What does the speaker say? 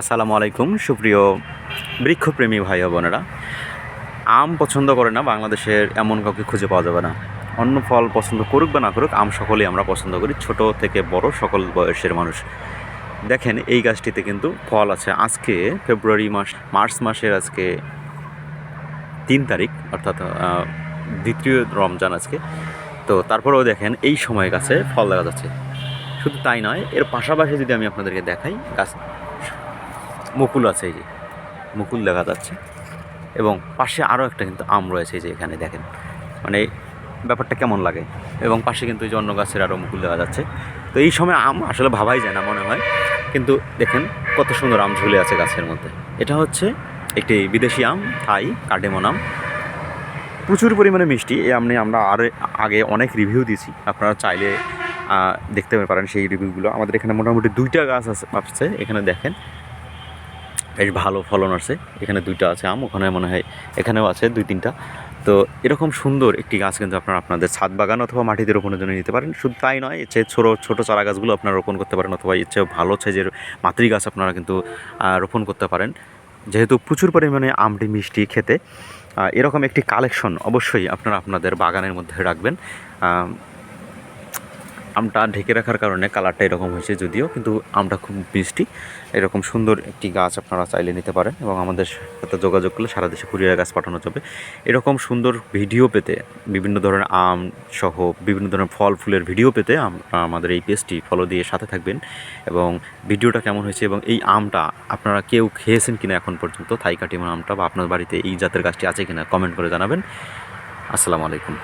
আসসালামু আলাইকুম, সুপ্রিয় বৃক্ষপ্রেমী ভাই বোনেরা। আম পছন্দ করে না, বাংলাদেশের এমন কাউকে খুঁজে পাওয়া যাবে না। অন্য ফল পছন্দ করুক বা না করুক, আম সকলেই আমরা পছন্দ করি, ছোট থেকে বড় সকল বয়সের মানুষ। দেখেন, এই গাছটিতে কিন্তু ফল আছে। আজকে ফেব্রুয়ারি মাস, মার্চ মাসের আজকে তিন তারিখ, অর্থাৎ দ্বিতীয় রমজান আজকে। তো তারপরেও দেখেন, এই সময় গাছে ফল দেখা যাচ্ছে। শুধু তাই নয়, এর পাশাপাশি যদি আমি আপনাদেরকে দেখাই, গাছ মুকুল আছে এই যে। মুকুল দেখা যাচ্ছে। এবং পাশে আরও একটা কিন্তু আম রয়েছে এই যে এখানে দেখেন। মানে ব্যাপারটা কেমন লাগে? এবং পাশে কিন্তু এই যে অন্য গাছের আরও মুকুল দেখা যাচ্ছে। তো এই সময় আম আসলে ভাবাই যায় না মনে হয়। কিন্তু দেখেন কত সুন্দর আম ঝুলে আছে গাছের মধ্যে। এটা হচ্ছে একটি বিদেশি আম, থাই, কার্ডেমন আম। প্রচুর পরিমাণে মিষ্টি। এই আমনি আমরা আরও আগে অনেক রিভিউ দিয়েছি। আপনারা চাইলে দেখতে পারেন সেই রিভিউগুলো আমাদের এখানে মোটামুটি দুইটা গাছ আছে আছে। এখানে দেখেন বেশ ভালো ফলন আছে এখানে দুইটা আছে আম, ওখানে মনে হয় এখানেও আছে দুই তিনটা। তো এরকম সুন্দর একটি গাছ কিন্তু আপনারা আপনাদের ছাদ বাগান অথবা মাটিতে রোপণের জন্য নিতে পারেন। শুধু তাই নয়, এর চেয়ে ছোটো ছোটো চারা গাছগুলো আপনারা রোপণ করতে পারেন অথবা এর চেয়ে ভালো সাইজের মাতৃ গাছ আপনারা কিন্তু রোপণ করতে পারেন। যেহেতু প্রচুর পরিমাণে আমটি মিষ্টি খেতে এরকম একটি কালেকশন অবশ্যই আপনারা আপনাদের বাগানের মধ্যে রাখবেন। আমটা ঢেকে রাখার কারণে কালারটা এরকম হয়েছে যদিও, কিন্তু আমটা খুব মিষ্টি। এরকম সুন্দর একটি গাছ আপনারা চাইলে নিতে পারেন এবং আমাদের সাথে যোগাযোগ করলে সারা দেশে কুরিয়ার গাছ পাঠানো যাবে। এরকম সুন্দর ভিডিও পেতে, বিভিন্ন ধরনের আম সহ বিভিন্ন ধরনের ফল, ফুলের ভিডিও পেতে আম- আমাদের এই পেজটি ফলো দিয়ে সাথে থাকবেন এবং ভিডিওটা কেমন হয়েছে এবং এই আমটা আপনারা কেউ খেয়েছেন কিনা এখন পর্যন্ত, থাই কাটিমন আমটা বা আপনার বাড়িতে এই জাতের গাছটি আছে কিনা কমেন্ট করে জানাবেন। আসসালামু আলাইকুম।